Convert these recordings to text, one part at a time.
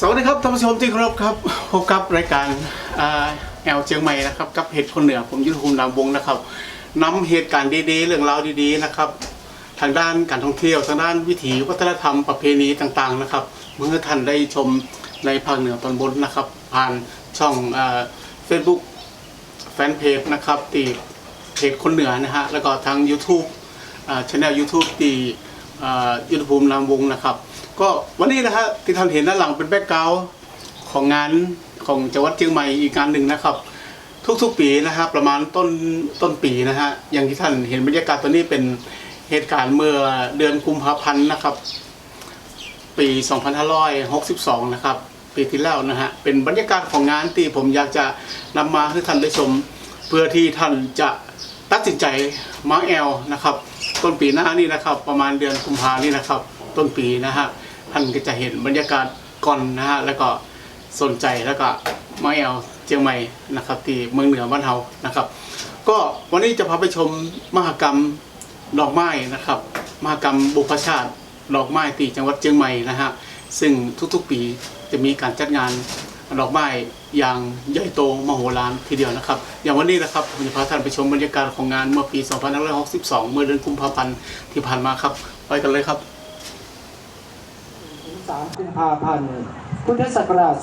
สวัสดีครับท่านผู้ชมที่เคารพครับพบกับรายการแอลเชียงใหม่นะครับกับเหตุคนเหนือผมยุทธภูมินามวงนะครับนำเหตุการณ์ดีๆเรื่องราวดีๆนะครับ ทางด้านการท่องเที่ยวทางด้านวิถีวัฒนธรรมประเพณีต่างๆนะครับเมื่อท่านได้ชมในภาคเหนือตอนบนนะครับ ผ่านช่องเฟซบุ๊กแฟนเพจนะครับตีเพจคนเหนือนะฮะแล้วก็ทาง YouTube ช anel YouTube ตียุทธภูมินามวงนะครับ ก็วันนี้นะฮะที่ท่านเห็นด้านหลังเป็นแบ็กกราวของงานของจังหวัดเชียงใหม่อีกงานหนึ่งนะครับ ทุกๆปีนะฮะประมาณต้นต้นปีนะฮะอย่างที่ท่านเห็นบรรยากาศตัวนี้เป็นเหตุการณ์เมื่อเดือนกุมภาพันธ์นะครับ ปี 2562 นะครับ ปีที่แล้วนะฮะเป็นบรรยากาศของงานที่ผมอยากจะนำมาให้ท่านได้ชม เพื่อที่ท่านจะตัดสินใจมาแอลนะครับ ต้นปีหน้านี่นะครับ ประมาณเดือนกุมภานี่นะครับ ต้นปีนะฮะ ท่านก็จะเห็นบรรยากาศก่อนนะฮะแล้วก็สนใจแล้วก็มาแอลเชียงใหม่นะครับที่เมืองเหนือบ้านเฮานะครับ ก็วันนี้จะพาไปชมมหกรรมดอกไม้นะครับมหกรรมบุพชาติดอกไม้ที่จังหวัดเชียงใหม่นะฮะซึ่งทุกๆปีจะมีการจัดงานดอกไม้อย่างใหญ่โตมโหฬารทีเดียวนะครับ อย่างวันนี้นะครับผมจะพาท่านไปชมบรรยากาศของงานเมื่อปี 2562 เมื่อเดือนกุมภาพันธ์ที่ผ่านมาครับ ไปกันเลยครับ 13 กุมภาพันธ์ พุทธศักราช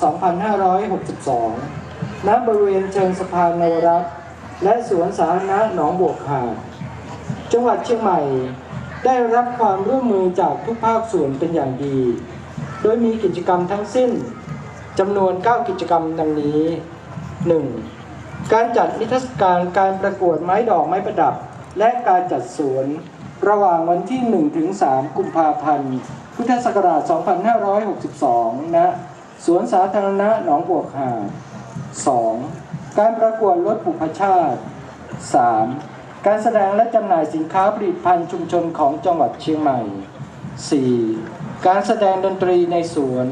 2562 ณ บริเวณเชิงสะพานนวรัตน์และสวนสาธารณะหนองบวกหาด จังหวัดเชียงใหม่ได้รับความร่วมมือจากทุกภาคส่วนเป็นอย่างดี โดยมีกิจกรรมทั้งสิ้นจำนวน 9 กิจกรรมดังนี้ 1. การจัดนิทรรศการการประกวดไม้ดอกไม้ประดับ และการจัดสวน ระหว่างวันที่1ถึง3กุมภาพันธ์ พุทธศักราช 2562 ณ สวนสาธารณะหนองบวกหา 2. การประกวดรถบุพชาติ 3. การแสดงและจำหน่ายสินค้าผลิตภัณฑ์ชุมชนของจังหวัดเชียงใหม่ 4. การแสดงดนตรีในสวน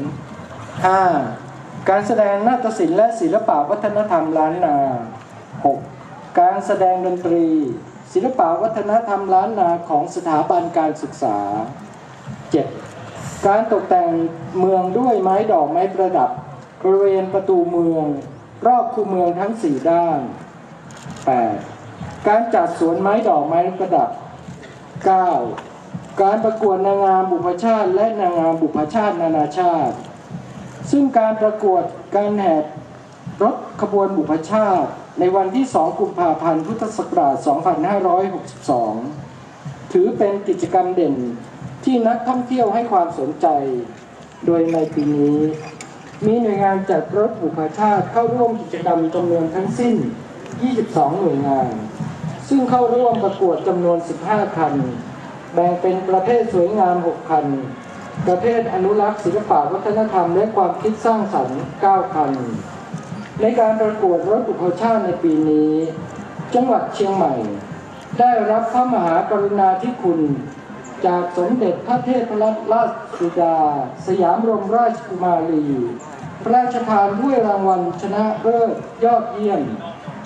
5. การแสดงนาฏศิลป์และศิลปะวัฒนธรรมล้านนา 6. การแสดงดนตรี ศิลปะวัฒนธรรมล้านนาของสถาบันการศึกษา 7. การตกแต่งเมืองด้วยไม้ดอกไม้ประดับ บริเวณประตูเมือง รอบคูเมืองทั้ง 4 ด้าน 8. การจัดสวนไม้ดอกไม้ประดับ 9. การประกวดนางงามบุพชาติ และนางงามบุพชาตินานาชาติ ซึ่งการประกวดการแห่รถขบวนบุพชาติในวันที่ 2 กุมภาพันธ์ พุทธศักราช 2562 ถือเป็นกิจกรรมเด่น ที่นักท่องเที่ยวให้ความสนใจ โดยในปีนี้ มีหน่วยงานจัดรถบุพชาติเข้าร่วมกิจกรรมจำนวนทั้งสิ้น 22 หน่วยงาน ซึ่งเข้าร่วมประกวดจำนวน 15 คัน แบ่งเป็นประเภทสวยงาม 6 คัน ประเภทอนุรักษ์ศิลปะวัฒนธรรม และความคิดสร้างสรรค์ 9 คัน ในการประกวดรถอุปชาติในปีนี้ จังหวัดเชียงใหม่ ได้รับพระมหากรุณาธิคุณ จากสมเด็จพระเทพรัตนราชสุดา สยามรมราชกุมารีพระราชทานถ้วยรางวัลชนะเลิศยอดเยี่ยม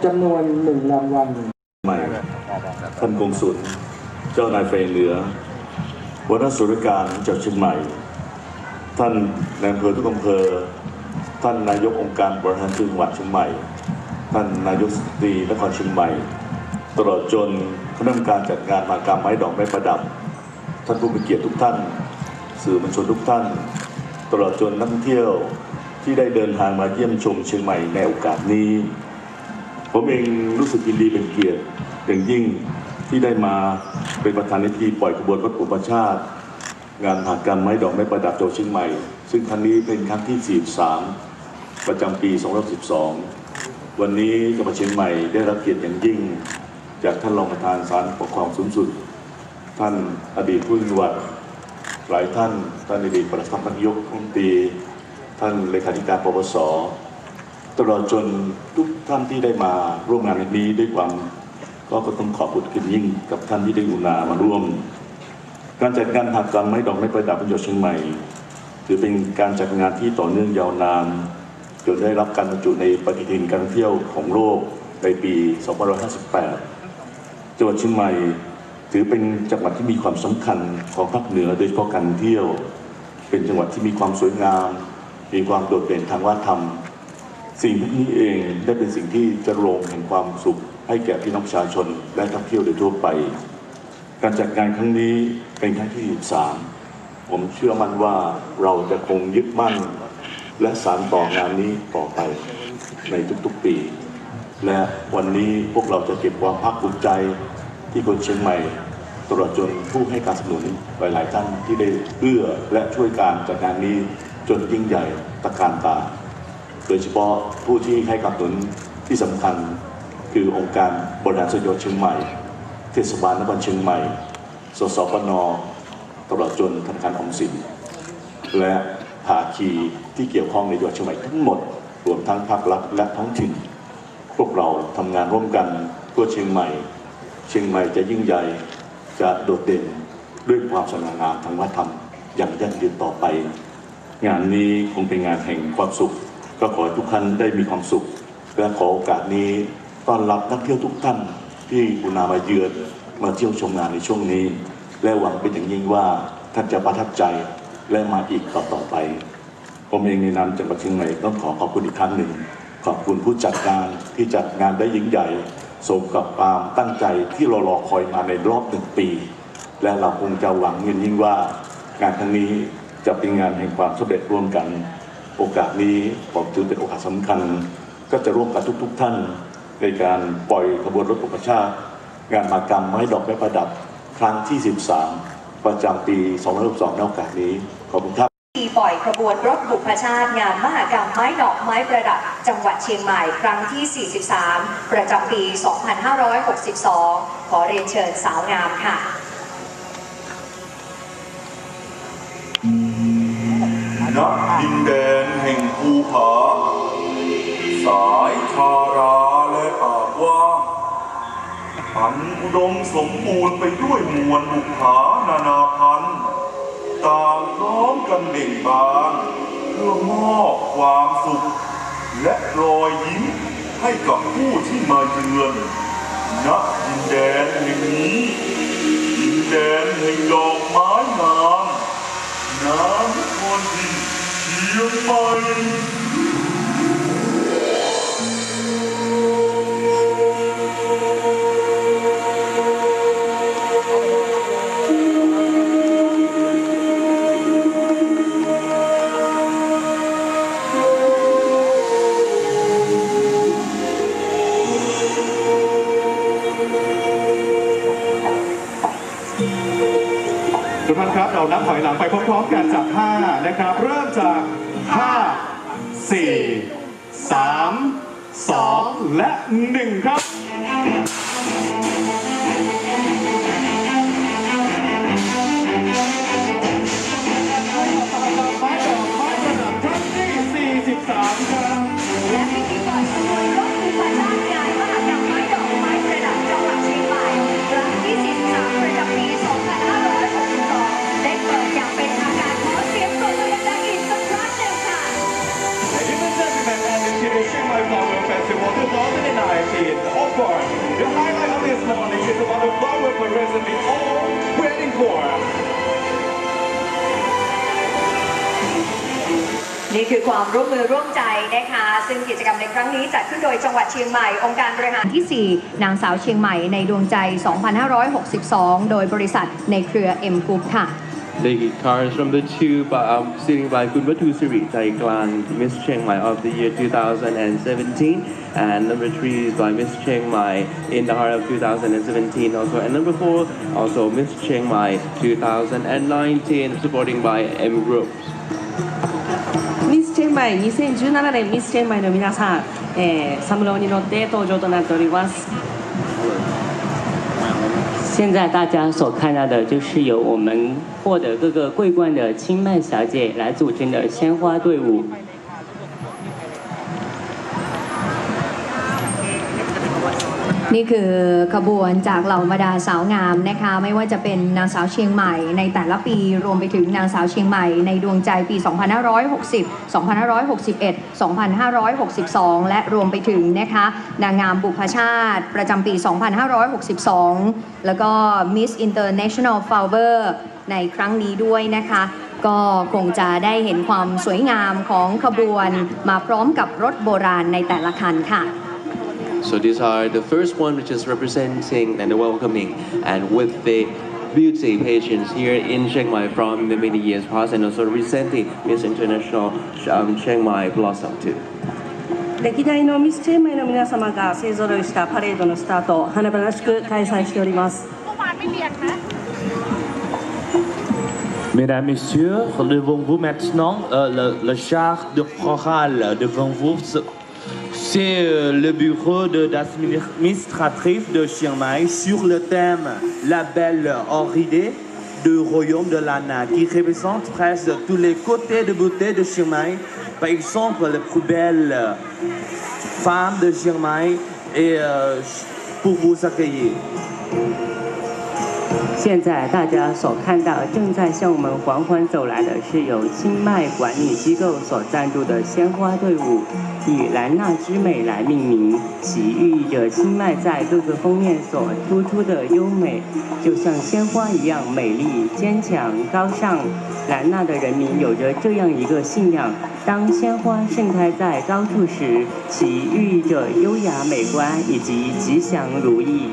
จำนวนหนึ่งรางวัลใหม่ท่านกงสุลเจ้านายเฟรเหลือวหน้าส่วนรการจังหวัดเชียงใหม่ ท่านนายอำเภอทุกอำเภอ ท่านนายกองค์การบริหารจังหวัดเชียงใหม่ ท่านนายกสตรีนครเชียงใหม่ ตลอดจนคณะกรรมการจัดงานมากรรมไม้ดอกไม้ประดับ ท่านผู้มีเกียรติทุกท่าน สื่อมวลชนทุกท่าน ตลอดจนนักท่องเที่ยวที่ได้เดินทางมาเยี่ยมชมเชียงใหม่ในโอกาสนี้ ผมเองรู้สึกยินดีเป็นเกียรติอย่างยิ่งที่ได้มาเป็นประธานในพิธีปล่อยขบวนรถอุปชาติ งานมหากรรมไม้ดอกไม้ประดับโจเชียงใหม่ ซึ่งครั้งนี้เป็นครั้งที่ 43 ประจำปี 2012 วันนี้จังหวัดเชียงใหม่ได้รับเกียรติอย่างยิ่ง จากท่านรองประธานศาลปกครองสูงสุด ท่านอดีตผู้จังหวัดหลายท่าน ท่านอดีตประธานนยกรัฐมนตรีท่านเลขาธิการปปสตลอดจนทุกท่านที่ได้มาร่วมงานในนี้ด้วยความก็ก็ต้องขอบคุณคุณยิ่งกับท่านที่ได้อุณามาร่วม การจัดงานหักกรรมไม้ดอกไม้ประดับประโยชน์เชียงใหม่ ถือเป็นการจัดงานที่ต่อเนื่องยาวนานจนได้รับการบรรจุในปฏิทินการเที่ยวของโลกในปี 2558จังหวัดเชียงใหม่ ถือเป็นจังหวัดที่มีความสำคัญของภาคเหนือโดยเฉพาะการเที่ยว เป็นจังหวัดที่มีความสวยงาม มีความโดดเด่นทางวัฒนธรรม สิ่งพวกนี้เองได้เป็นสิ่งที่จะโรงแห่งความสุข ให้แก่พี่น้องประชาชนและนักเที่ยวโดยทั่วไป การจัดงานครั้งนี้เป็นครั้งที่ 13 ผมเชื่อมั่นว่าเราจะคงยึดมั่น และสานต่องานนี้ต่อไปในทุกๆปี และวันนี้พวกเราจะเก็บความภาคภูมิใจ ที่คนเชียงใหม่ตลอดจนผู้ให้การสนับสนุนหลาย ๆ ท่านที่ได้เอื้อและช่วยการจัดงานนี้จนยิ่งใหญ่ตะการตา โดยเฉพาะผู้ที่ให้การสนับสนุนที่สำคัญ คือองค์การบริหารส่วนจังหวัดเชียงใหม่ เทศบาลนครเชียงใหม่ สสปนตลอดจนธนาคารออมสิน และภาคีที่เกี่ยวข้องในจังหวัดเชียงใหม่ทั้งหมด รวมทั้งภาครัฐและท้องถิ่น พวกเราทำงานร่วมกันเพื่อเชียงใหม่ เชียงใหม่จะยิ่งใหญ่จะโดดเด่นด้วยความสง่างามทางวัฒนธรรม อย่างยั่งยืนต่อไป งานนี้คงเป็นงานแห่งความสุข ก็ขอให้ทุกท่านได้มีความสุข และขอโอกาสนี้ต้อนรับนักเที่ยวทุกท่านที่อุณามาเยือนมาเที่ยวชมงานในช่วงนี้ และหวังเป็นอย่างยิ่งว่าท่านจะประทับใจและมาอีกต่อต่อไป ผมเองในนามจังหวัดเชียงใหม่ต้องขอขอบคุณอีกครั้งหนึ่ง ขอบคุณผู้จัดงานที่จัดงานได้ยิ่งใหญ่ สมกับความตั้งใจที่เรารอคอยมาในรอบหนึ่งปี และเราคงจะหวังยิ่งยิ่งว่างานครั้งนี้จะเป็นงานแห่งความสำเร็จร่วมกัน โอกาสนี้ผมถือเป็นโอกาสสำคัญ ก็จะร่วมกับทุก ๆ ท่าน ในการปล่อยขบวนรถอุปชาติ งานมากรรมไม้ดอกไม้ประดับ ครั้งที่ 13 ประจำปี 2062ในโอกาสนี้ขอบคุณครับ ปล่อยขบวนรถบุพชาติงานมหกรรมไม้ดอกไม้ประดับ จังหวัดเชียงใหม่ครั้งที่ 43 ประจำปี 2562 ขอเรียนเชิญสาวงามค่ะณดินแดนแห่งภูผาสายทาราและป่ากว้างอันอุดมสมบูรณ์ไปด้วยมวลบุภานานาพันธ์ ต่างพร้อมกันเบ่งบานเพื่อมอบความสุข และรอยยิ้มให้กับผู้ที่มาเยือนณดินแดนแห่งนี้ดินแดนแห่งดอกไม้งามน้ำคนที่เชียงใหม่ เชียงใหม่ องค์การบริหารที่ 4 นางสาวเชียงใหม่ในดวงใจ 2562 โดยบริษัทในเครือ M Group ค่ะ The guitars from the two um, sitting by Kunbatu Siri Chai Klang, Miss Chiang Mai of the year 2017, and number three is by Miss Chiang Mai in the heart of 2017 also, and number four also Miss Chiang Mai 2019, supporting by M Group. ミスチェンマイ2017年ミスチェンマイの皆さん、 えー、サムローに乗って登場となっております现在大家所看到的就是由我们获得各个桂冠的清曼小姐来组成的鲜花队伍。 นี่คือขบวนจากเหล่าบรรดาสาวงามนะคะ ไม่ว่าจะเป็นนางสาวเชียงใหม่ในแต่ละปีรวมไปถึงนางสาวเชียงใหม่ในดวงใจปี 2560 2561 2562 และรวมไปถึงนะคะนางงามบุพชาติประจำปี 2562 แล้วก็ Miss International Flower ในครั้งนี้ด้วยนะคะก็คงจะได้เห็นความสวยงามของขบวนมาพร้อมกับรถโบราณในแต่ละคันค่ะ So these are the first one which is representing and the welcoming and with the beauty pageants here in Chiang Mai from the many years past and also representing Miss International um, Chiang Mai Blossom too. 歴代のミスチェンマイの皆様が勢ぞろいしたパレードのスタート華々しく開催しております Mesdames, Messieurs, devant vous maintenant euh, le, le char de chorale devant vous. C'est euh, le bureau de- d'administratif de Chiang Mai sur le thème La belle orchidée du royaume de l'Anna qui représente presque tous les côtés de beauté de Chiang Mai. Par exemple, les plus belles euh, femmes de Chiang Mai et euh, pour vous accueillir. 现在大家所看到正在向我们缓缓走来的是由清迈管理机构所赞助的鲜花队伍， 以兰纳之美来命名，其寓意着清迈在各个封面所突出的优美，就像鲜花一样美丽、坚强、高尚。兰纳的人民有着这样一个信仰：当鲜花盛开在高处时，其寓意着优雅美观以及吉祥如意。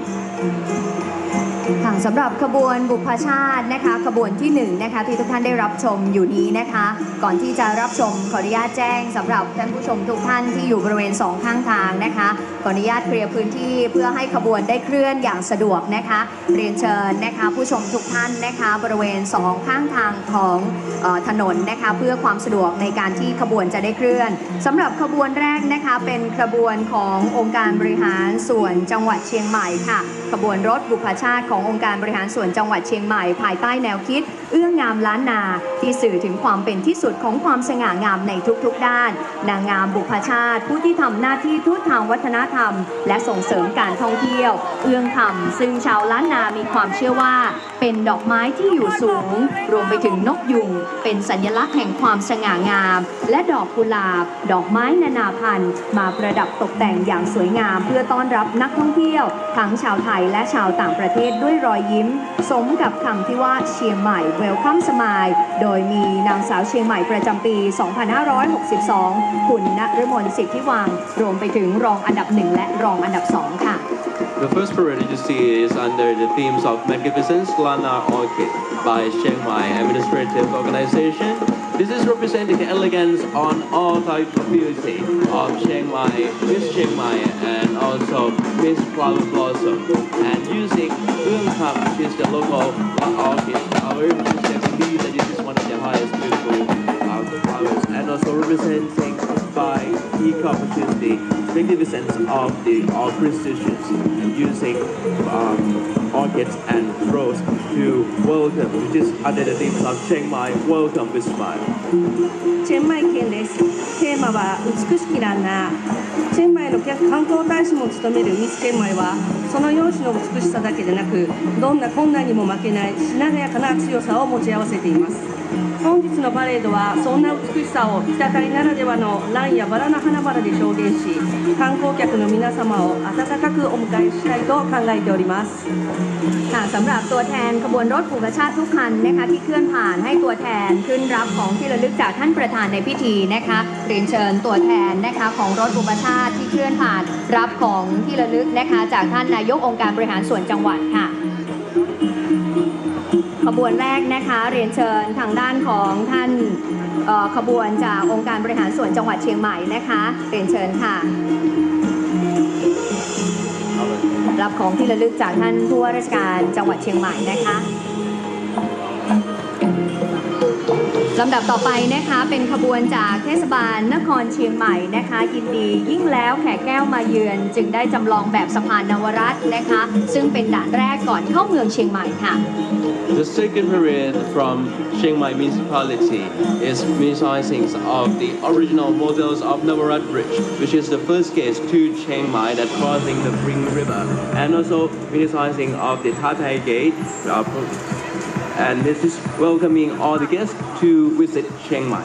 ค่ะสำหรับขบวนบุพชาตินะคะ ขบวนที่หนึ่งนะคะที่ทุกท่านได้รับชมอยู่นี้นะคะ ก่อนที่จะรับชมขออนุญาตแจ้งสำหรับท่านผู้ชมทุกท่านที่อยู่บริเวณสองข้างทางนะคะขออนุญาตเคลียร์พื้นที่เพื่อให้ขบวนได้เคลื่อนอย่างสะดวกนะคะ เรียนเชิญนะคะ ผู้ชมทุกท่านนะคะ บริเวณสองข้างทางของออถนนนะคะ เพื่อความสะดวกในการที่ขบวนจะได้เคลื่อนสำหรับขบวนแรกนะคะ เป็นขบวนขององค์การบริหารส่วนจังหวัดเชียงใหม่ค่ะ ขบวนรถบุพชาติของขององค์การบริหารส่วนจังหวัดเชียงใหม่ ภายใต้แนวคิดเอื้องงามล้านนาที่สื่อถึงความเป็นที่สุดของความสง่างามในทุกๆด้าน นางงามบุพชาติ ผู้ที่ทำหน้าที่ทูตทางวัฒนธรรม และส่งเสริมการท่องเที่ยว เอื้องคำซึ่งชาวล้านนามีความเชื่อว่า เป็นดอกไม้ที่อยู่สูง รวมไปถึงนกยุง เป็นสัญลักษณ์แห่งความสง่างาม และดอกกุหลาบ ดอกไม้นานาพันธุ์ มาประดับตกแต่งอย่างสวยงาม เพื่อต้อนรับนักท่องเที่ยว ทั้งชาวไทยและชาวต่างประเทศด้วยรอยยิ้ม สมกับคำที่ว่าเชียงใหม่ Welcome Smile โดยมีนางสาวเชียงใหม่ประจำปี 2562 คุณณฤมลสิทธิวัง รวมไปถึงรองอันดับหนึ่งและรองอันดับสองค่ะ The first parade you see is under the themes of Magnificence Lana Orchid by Chiang Mai Administrative Organization. This is representing the elegance on all types of beauty of Chiang Mai, Miss Chiang Mai, and also Miss Flower Blossom. And using Ung Kam, which is the local orchid flower, which the believe that this is one of the highest beautiful uh, flowers, and also representing by Ecom, which is the magnificence of the all prestigious and using um, orchids and rose to welcome, which is under the theme of Chiang Mai, welcome with smile. チェンマイ県ですテーマは美しきランナーチェンマイの観光大使も務めるミスチェンマイはその容姿の美しさだけでなくどんな困難にも負けないしなやかな強さを持ち合わせています本日のパレードはそんな美しさを北谷ならではのランやバラの花々で表現し観光客の皆様を温かくお迎えしたいと考えております ค่ะสำหรับตัวแทนขบวนรถบุพชาติทุกคันนะคะที่เคลื่อนผ่านให้ตัวแทนขึ้นรับของที่ระลึกจากท่านประธานในพิธีนะคะเรียนเชิญตัวแทนนะคะของรถบุพชาติที่เคลื่อนผ่านรับของที่ระลึกนะคะจากท่านนายกองค์การบริหารส่วนจังหวัดค่ะ ขบวนแรกนะคะ เรียนเชิญทางด้านของท่านขบวนจากองค์การบริหารส่วนจังหวัดเชียงใหม่นะคะ เรียนเชิญค่ะรับของที่ระลึกจากท่านผู้ว่าราชการจังหวัดเชียงใหม่นะคะ ลำดับต่อไปนะคะเป็นขบวนจากเทศบาลนครเชียงใหม่นะคะ ยินดียิ่งแล้วแขกแก้วมาเยือน จึงได้จำลองแบบสะพานนวรัตน์นะคะ ซึ่งเป็นด่านแรกก่อนเข้าเมืองเชียงใหม่ค่ะ The second parade from Chiang Mai municipality is resizing of the original models of Navarat Bridge, which is the first gate to Chiang Mai that crossing the Pring River, and also resizing of the Tatai Gate. uh, and this is welcoming all the guests to visit Chiang Mai.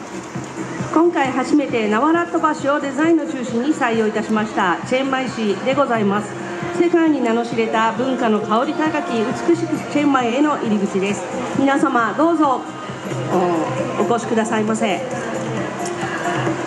今回初めてナワラット橋をデザインの中心に採用いたしましたチェンマイ市でございます世界に名の知れた文化の香り高き美しくチェンマイへの入り口です皆様どうぞおお越しくださいませ。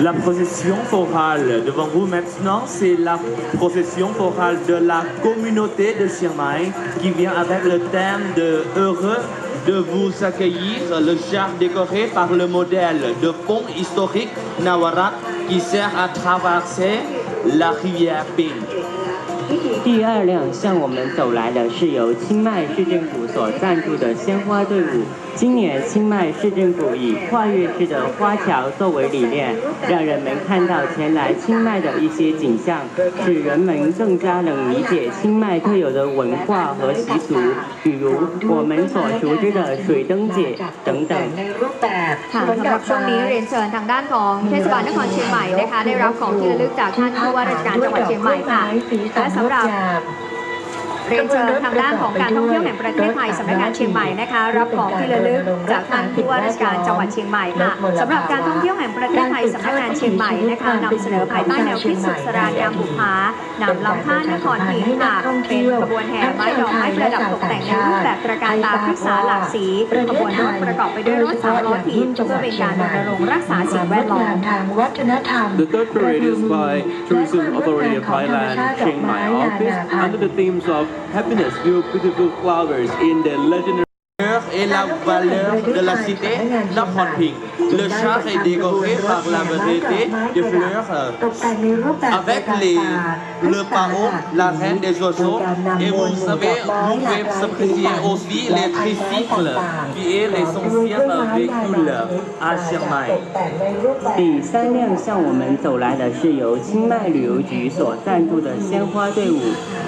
La procession chorale devant vous maintenant, c'est la procession chorale de la communauté de Chiang Mai qui vient avec le thème de heureux de vous accueillir, le char décoré par le modèle de pont historique Nawarak qui sert à traverser la rivière Ping. 第二辆向我们走来的是由清迈市政府所赞助的鲜花队伍。 今年清迈市政府以跨越式的花桥作为理念，让人们看到前来清迈的一些景象，使人们更加能理解清迈特有的文化和习俗，比如我们所熟知的水灯节等等。 ค่ะสำหรับช่วงนี้เรียนเชิญทางด้านของเทศบาลนครเชียงใหม่นะคะได้รับของที่ระลึกจากท่านผู้ว่าราชการจังหวัดเชียงใหม่ค่ะและสำหรับ เรียนเชิญทางด้านของการท่องเที่ยวแห่งประเทศไทยสำนักงานเชียงใหม่นะคะรับของที่ระลึกจากท่านผู้ว่าราชการจังหวัดเชียงใหม่ค่ะสำหรับการท่องเที่ยวแห่งประเทศไทยสำนักงานเชียงใหม่นะคะนำเสนอภายใต้แนวคิดสุขสรานยามบุพานำลำข้านนครพิงค์ค่ะเป็นขบวนแห่ไม้ดอกไม้ประดับตกแต่งในรูปแบบตระการตาพฤกษาหลากสีขบวนรถประกอบไปด้วยรถสามล้อถีบเพื่อเป็นการรณรงค์รักษาสิ่งแวดล้อม The third parade is by Tourism Authority of Thailand, Chiang Mai office, under the themes of happiness, view beautiful flowers in the legendary 第三辆向我们走来的是由清迈旅游局所赞助的鲜花队伍。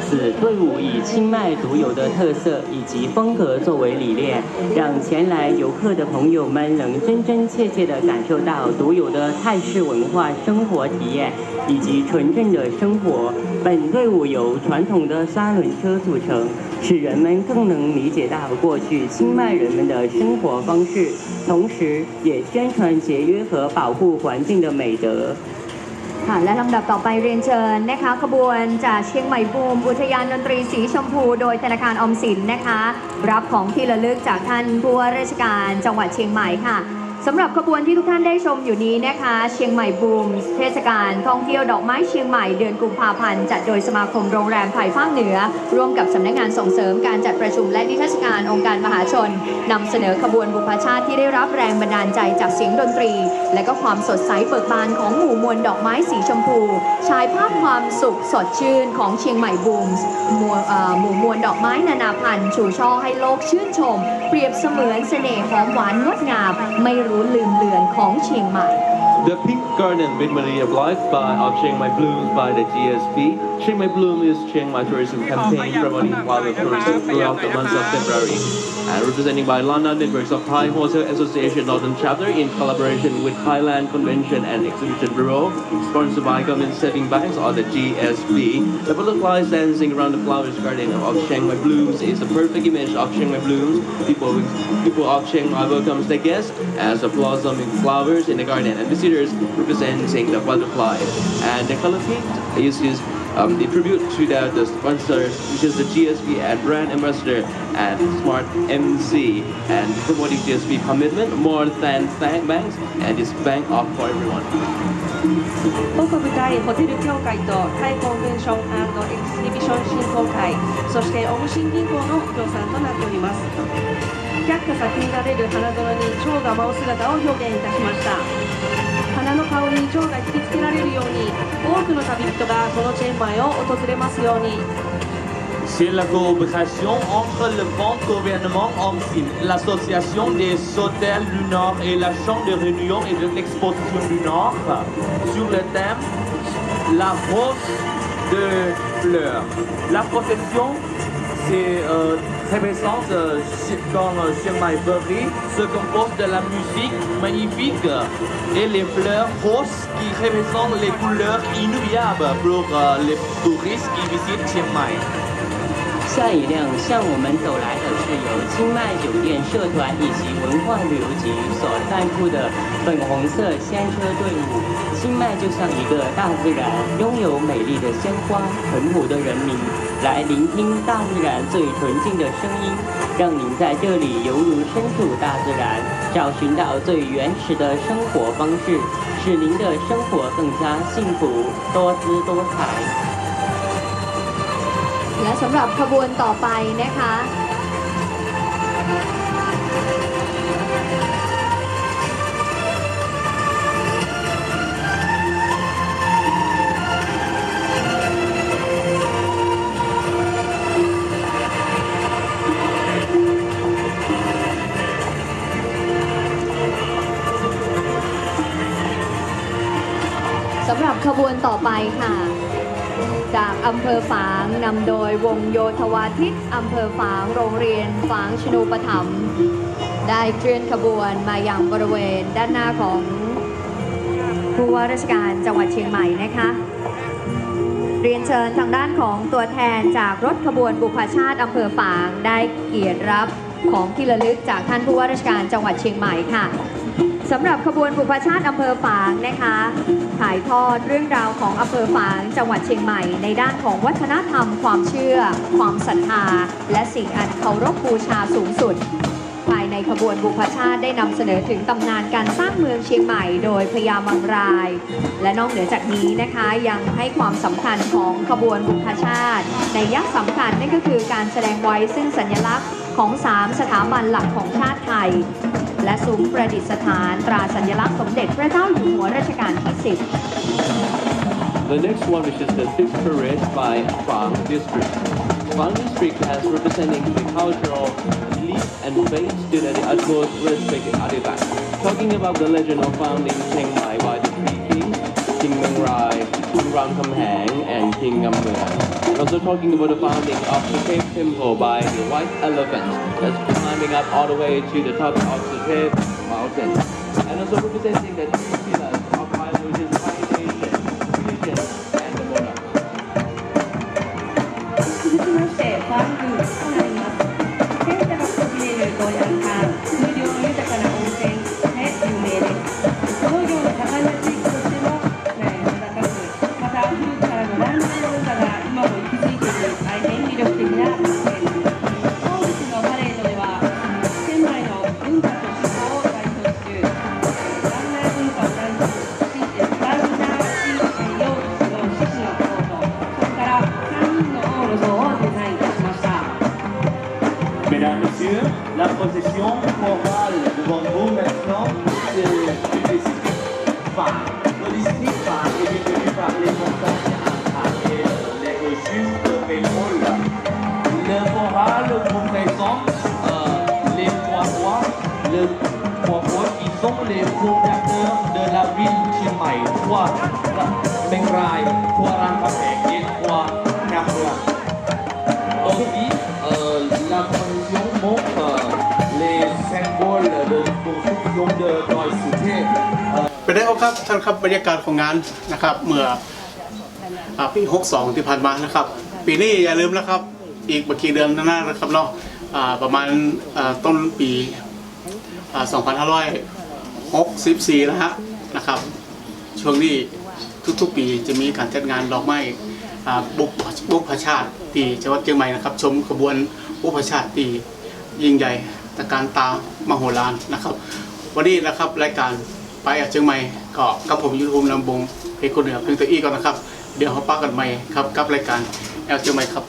此队伍以清迈独有的特色以及风格作为理念，让前来游客的朋友们能真真切切地感受到独有的泰式文化生活体验以及纯正的生活。本队伍由传统的三轮车组成，使人们更能理解到过去清迈人们的生活方式，同时也宣传节约和保护环境的美德。 ค่ะและลำดับต่อไปเรียนเชิญนะคะขบวนจากเชียงใหม่บูมอุทยานดนตรีสีชมพู โดยธนาคารออมสินนะคะ รับของที่ระลึกจากท่านผู้ว่าราชการจังหวัดเชียงใหม่ค่ะ สำหรับขบวนที่ทุกท่านได้ชมอยู่นี้นะคะ เชียงใหม่บูมเทศกาลท่องเที่ยวดอกไม้เชียงใหม่เดือนกุมภาพันธ์จัดโดยสมาคมโรงแรมไทยภาคเหนือ ร่วมกับสำนักงานส่งเสริมการจัดประชุมและนิทรรศการองค์การมหาชนนำเสนอขบวนบุพชาติที่ได้รับแรงบันดาลใจจากเสียงดนตรี และก็ความสดใสเบิกบานของหมู่มวลดอกไม้สีชมพูฉายภาพความสุขสดชื่นของเชียงใหม่บูมส์หมู่หมู่มวลดอกไม้นานาพันธุ์ชูช่อให้โลกชื่นชม เปรียบเสมือนเสน่ห์หอมหวานงดงามไม่รู้ลืมเลือนของเชียงใหม่ The Pink Garden with of Life by of Chiang Mai Blooms by the GSB. Chiang Mai Bloom is Chiang Mai tourism campaign promoting flower tourism throughout the month of February. And representing by London Networks of Thai Wholesale Association Northern Chapter in collaboration with Thailand Convention and Exhibition Bureau, sponsored by Government Saving Banks or the GSB. The butterflies dancing around the flowers garden of Chiang Mai Blooms is the perfect image of Chiang Mai Blooms. People, people of Chiang Mai welcomes their guests as the blossoming flowers in the garden and visitors representing the butterflies. And the color pink is his um, the tribute to the, the sponsor, which is the GSB and brand ambassador and Smart MC, and promoting GSB commitment more than thank banks, and it's bank off for everyone. 本国タイホテル協会とタイコンベンションエキシビション振興会そしてオムシン銀行の協賛となっております 却下咲き乱れる花園に蝶が舞う姿を表現いたしました花の香りに蝶が引きつけられるように多くの旅人がこのチェンマイを訪れますように C'est la coopération entre le Fonds gouvernement Omsin, l'Association des hôtels du Nord et la Chambre de réunion et de l'exposition du Nord sur le thème La rose de fleurs. La procession, c'est euh, 下一辆向我们走来的是由清迈酒店社团以及文化旅游局所赞助的粉红色鲜车队伍。清迈就像一个大自然，拥有美丽的鲜花、淳朴的人民，来聆听大自然最纯净的声音，让您在这里犹如身处大自然， 找寻到最原始的生活方式，使您的生活更加幸福、多姿多彩。 และสำหรับขบวนต่อไปนะคะ ขบวนต่อไปค่ะ จากอำเภอฝางนำโดยวงโยธวาทิตอำเภอฝางโรงเรียนฝางชนูปถัมได้เคลื่อนขบวนมาอย่างบริเวณด้านหน้าของผู้ว่าราชการจังหวัดเชียงใหม่นะคะ เรียนเชิญทางด้านของตัวแทนจากรถขบวนบุพชาติอำเภอฝางได้เกียรติรับของที่ระลึกจากท่านผู้ว่าราชการจังหวัดเชียงใหม่ค่ะ สำหรับขบวนบุพชาติอำเภอฝางนะคะ ถ่ายทอดเรื่องราวของอำเภอฝางจังหวัดเชียงใหม่ ในด้านของวัฒนธรรม ความเชื่อ ความศรัทธา และสิ่งอันเคารพบูชาสูงสุด ในขบวนบุพชาติได้นำเสนอถึงตำนานการสร้างเมืองเชียงใหม่โดยพญามังราย และนอกเหนือจากนี้นะคะยังให้ความสำคัญของขบวนบุพชาติ ในยักษ์สำคัญนั่นก็คือการแสดงไว้ซึ่งสัญลักษณ์ของสามสถาบันหลักของชาติไทย และซุ้มประดิษฐานตราสัญลักษณ์สมเด็จพระเจ้าอยู่หัวรัชกาลที่ 10 The next one, which is the fifth parade by Fang District. Fang District has representing the cultural belief and faith stood at the utmost respect artifact. Talking about the legend of founding Chiang Mai by the three kings, King Meng Rai, King Hang, and King Ngam Muan. And also talking about the founding of the cave temple by the white elephant that's climbing up all the way to the top of the cave mountain. And also representing the ครับท่านครับบรรยากาศของงานนะครับ เมื่อปี62 ที่ผ่านมานะครับ ปีนี้อย่าลืมนะครับ อีกบักกี่เดือนหน้านะครับเนาะประมาณต้นปี 2564 นะฮะนะครับ ช่วงนี้ทุกๆปีจะมีการจัดงานดอกไม้บุกบุกพชาติที่จังหวัดเชียงใหม่นะครับ ชมขบวนบุกพชาติที่ยิ่งใหญ่ตะการตามโหฬารนะครับ วันนี้นะครับรายการ ไปอะเชียงใหม่ก็กับผมยุทธภูมิลำบงเพลงคนเหนือเพลงตัวอี้ก่อนนะครับ เดี๋ยวเขาป้ากันใหม่ครับกับรายการแอลเชียงใหม่ครับ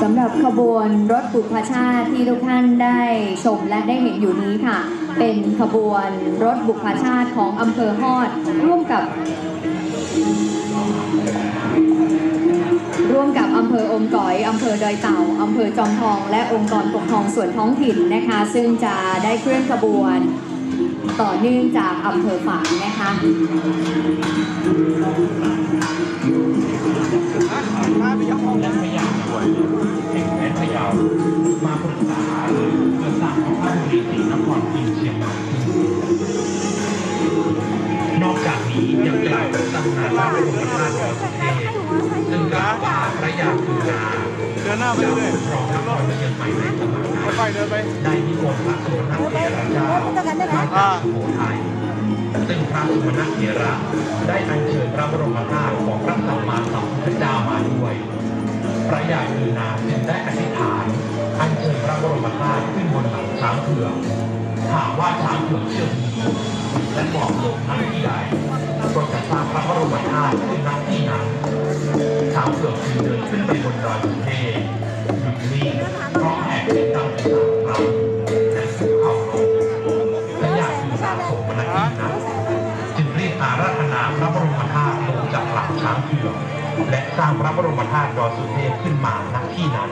สำหรับขบวนรถบุพชาติที่ทุกท่านได้ชมและได้เห็นอยู่นี้ค่ะ เป็นขบวนรถบุพชาติของอำเภอฮอด ร่วมกับ เภออมก๋อยอำเภอดอยเต่าอำเภอจอมทอง และองค์กรปกครองส่วนท้องถิ่นนะคะ ซึ่งจะได้เคลื่อนขบวนต่อเนื่องจากอำเภอฝางนะคะนอกจากนี้ยังกล่าวถึงตำนานพระบรมธาตุดอยสุเทพซึ่งกล่าวว่าพระ ยาคูนาเดินหน้าไปเรื่อยครองนครเชียงใหม่ในไปเดินไปได้นิมนต์พระสมณเถระเจ้ามาจาสุโขทัยซึ่งพระสุมณเถระได้อัญเชิญพระบรมธาตุของพระสัมมาสัพระยาลือนาจึงได้อธิษฐานอัญเชิญพระบรมธาตุขึ้นบนหลังช้างเผือกถามว่าช้างเผือกเชื่องนี้และเหมาะลงณที่ใด โปรดจะสร้างพระบรมธาตุขึ้นณที่นั้นช้างเผือกจึงเดินขึ้นไปบนดอยสุเทพหยุดนิ่งเพราะแหกเป็นดังสามครั้งและคุกเข่าลงพระยาคือสาสมณที่นั้นจึงรีบอาราธนาพระบรมธาตุลงจากหลังช้างเผือกและสร้างพระบรมธาตุดอยสุเทพขึ้นมาณที่นั้น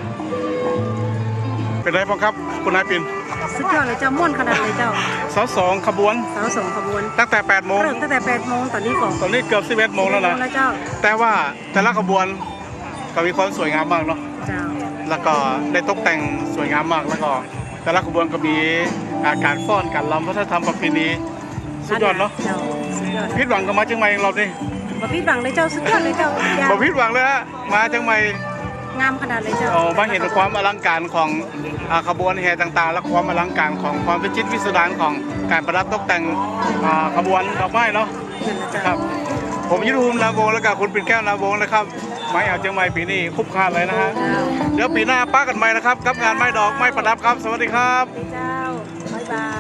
เป็นไรบ้างครับ คุณนายปิน สุดยอดเลยเจ้าม่วนขนาดเลยเจ้าเสาสองขบวน สาวสองขบวนตั้งแต่8โมงเริ่มตั้งแต่8โมงตอนนี้ก่อนตอนนี้เกือบ11โมงแล้วนะแล้วเจ้าแต่ว่าแต่ละขบวนก็มีความสวยงามมากเนาะเจ้าแล้วก็ได้ตกแต่งสวยงามมากแล้วก็ แต่ละขบวนก็มีอาการฟ้อนการรำวัฒนธรรมประเพณีสุดยอดเนาะเจ้าสุดยอดพิดหวังก็มาเชียงใหม่เราดิบ่ผิดหวังเลยเจ้าสุดยอดเลยเจ้าอย่าบ่พิดหวังเลยฮะมาเชียงใหม่ งามขนาดเลยเจ้าอ๋อมาเห็นความอลังการของอ่าขบวนแห่ต่างๆ และความอลังการของความวิจิตรวิสดารของการประดับตกแต่งอ่าขบวนดอกไม้เนาะครับ ผมยุทธภูมินาวงศ์และกับคุณปิ่นแก้วนาวงศ์นะครับไม้เอาเชียงใหม่ปีนี้คุ้มค่าเลยนะฮะเดี๋ยวปีหน้าป้ากันใหม่นะครับกับงานไม้ดอกไม้ประดับครับ สวัสดีครับ เจ้า